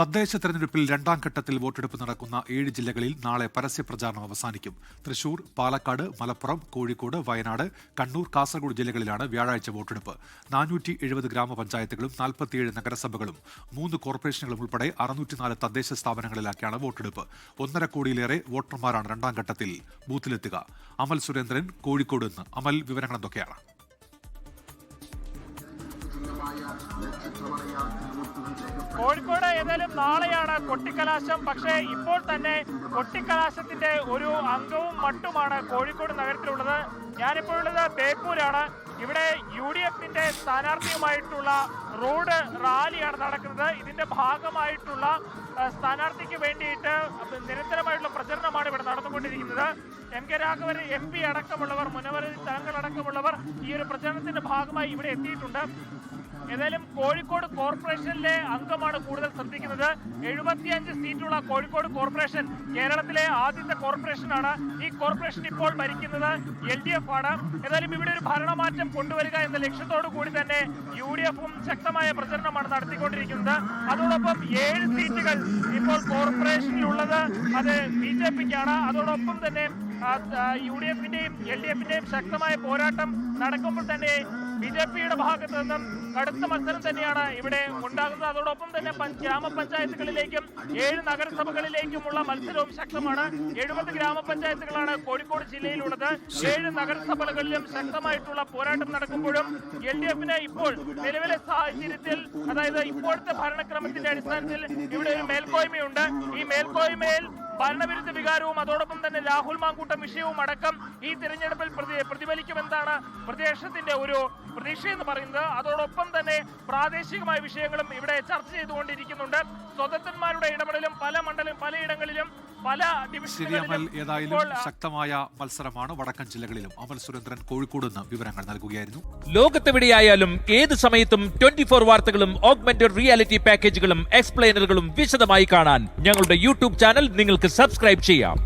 തദ്ദേശ തെരഞ്ഞെടുപ്പിൽ രണ്ടാം ഘട്ടത്തിൽ വോട്ടെടുപ്പ് നടക്കുന്ന ഏഴ് ജില്ലകളിൽ നാളെ പരസ്യ പ്രചാരണം അവസാനിക്കും. തൃശൂർ പാലക്കാട് മലപ്പുറം കോഴിക്കോട് വയനാട് കണ്ണൂർ കാസർഗോഡ് ജില്ലകളിലാണ് വ്യാഴാഴ്ച വോട്ടെടുപ്പ്. നാനൂറ്റി എഴുപത് ഗ്രാമപഞ്ചായത്തുകളും നാൽപ്പത്തിയേഴ് നഗരസഭകളും മൂന്ന് കോർപ്പറേഷനുകളും ഉൾപ്പെടെ അറുന്നൂറ്റിനാല് തദ്ദേശ സ്ഥാപനങ്ങളിലാക്കിയാണ് വോട്ടെടുപ്പ്. ഒന്നര കോടിയിലേറെ വോട്ടർമാരാണ് രണ്ടാം ഘട്ടത്തിൽ ബൂത്തിലെത്തുക. അമൽ സുരേന്ദ്രൻ കോഴിക്കോട് നിന്ന്. അമൽ വിവരങ്ങൾ എന്തൊക്കെയാണ് കോഴിക്കോട് ഏതായാലും നാളെയാണ് കൊട്ടിക്കലാശം. പക്ഷേ ഇപ്പോൾ തന്നെ കൊട്ടിക്കലാശത്തിന്റെ ഒരു അംഗവും മട്ടുമാണ് കോഴിക്കോട് നഗരത്തിലുള്ളത്. ഞാനിപ്പോഴുള്ളത് ബേപ്പൂരാണ്. ഇവിടെ യു ഡി എഫിന്റെ സ്ഥാനാർത്ഥിയുമായിട്ടുള്ള റോഡ് റാലിയാണ് നടക്കുന്നത്. ഇതിന്റെ ഭാഗമായിട്ടുള്ള സ്ഥാനാർത്ഥിക്ക് വേണ്ടിയിട്ട് നിരന്തരമായിട്ടുള്ള പ്രചരണമാണ് ഇവിടെ നടന്നുകൊണ്ടിരിക്കുന്നത്. M K Raghavan M P അടക്കമുള്ളവർ മുനവരതി തലങ്ങളടക്കമുള്ളവർ ഈ ഒരു പ്രചരണത്തിന്റെ ഭാഗമായി ഇവിടെ എത്തിയിട്ടുണ്ട്. ഏതായാലും കോഴിക്കോട് കോർപ്പറേഷനിലെ അംഗമാണ് കൂടുതൽ ശ്രദ്ധിക്കുന്നത്. എഴുപത്തിയഞ്ച് സീറ്റുള്ള കോഴിക്കോട് കോർപ്പറേഷൻ കേരളത്തിലെ ആദ്യത്തെ കോർപ്പറേഷനാണ്. ഈ കോർപ്പറേഷൻ ഇപ്പോൾ ഭരിക്കുന്നത് എൽ ഡി എഫ് ആണ് ഏതായാലും ഇവിടെ ഒരു ഭരണമാറ്റം കൊണ്ടുവരിക എന്ന ലക്ഷ്യത്തോടു കൂടി തന്നെ യു ഡി എഫും ശക്തമായ പ്രചരണമാണ് നടത്തിക്കൊണ്ടിരിക്കുന്നത്. അതോടൊപ്പം ഏഴ് സീറ്റുകൾ ഇപ്പോൾ കോർപ്പറേഷനിലുള്ളത് അത് ബി ജെ പിക്കാണ്. അതോടൊപ്പം തന്നെ യു ഡി എഫിന്റെയും എൽ ഡി എഫിന്റെയും ശക്തമായ പോരാട്ടം നടക്കുമ്പോൾ തന്നെ ബി ജെ പിയുടെ ഭാഗത്ത് നിന്നും കടുത്ത മത്സരം തന്നെയാണ് ഇവിടെ ഉണ്ടാകുന്നത്. അതോടൊപ്പം തന്നെ ഗ്രാമപഞ്ചായത്തുകളിലേക്കും ഏഴ് നഗരസഭകളിലേക്കുമുള്ള മത്സരവും ശക്തമാണ്. എഴുപത് ഗ്രാമപഞ്ചായത്തുകളാണ് കോഴിക്കോട് ജില്ലയിലുള്ളത്. ഏഴ് നഗരസഭകളിലും ശക്തമായിട്ടുള്ള പോരാട്ടം നടക്കുമ്പോഴും എൽ ഡി എഫിന് ഇപ്പോൾ നിലവിലെ സാഹചര്യത്തിൽ അതായത് ഇപ്പോഴത്തെ ഭരണക്രമത്തിന്റെ അടിസ്ഥാനത്തിൽ ഇവിടെ ഒരു മേൽക്കോയ്മയുണ്ട്. ഈ മേൽക്കോയ്മയിൽ ഭരണവിരുദ്ധ വികാരവും അതോടൊപ്പം തന്നെ രാഹുൽ മാങ്കൂട്ടം വിഷയവും അടക്കം ഈ തിരഞ്ഞെടുപ്പിൽ പ്രതി- പ്രതിഫലിക്കുമെന്നാണ് പ്രദേശത്തിന്റെ ഒരു പ്രതീക്ഷ എന്ന് പറയുന്നത്. അതോടൊപ്പം തന്നെ പ്രാദേശികമായ വിഷയങ്ങളും ഇവിടെ ചർച്ച ചെയ്തുകൊണ്ടിരിക്കുന്നുണ്ട്. സ്വതന്ത്രന്മാരുടെ ഇടപെടലും പല മണ്ഡലം പല ഡിവിഷനുകളിലും ഏതായാലും ശക്തമായ മത്സരമാണ് വടക്കൻ ജില്ലകളിലും. അമൽ സുരേന്ദ്രൻ കോഴിക്കോട് നിന്ന് വിവരങ്ങൾ നൽകുകയായിരുന്നു. ലോകത്തെവിടെയായാലും ഏത് സമയത്തും ട്വന്റി ഫോർ വാർത്തകളും ഓഗ്മെന്റഡ് റിയാലിറ്റി പാക്കേജുകളും എക്സ്പ്ലെയിനറുകളും വിശദമായി കാണാൻ ഞങ്ങളുടെ യൂട്യൂബ് ചാനൽ നിങ്ങൾക്ക് സബ്സ്ക്രൈബ് ചെയ്യാം.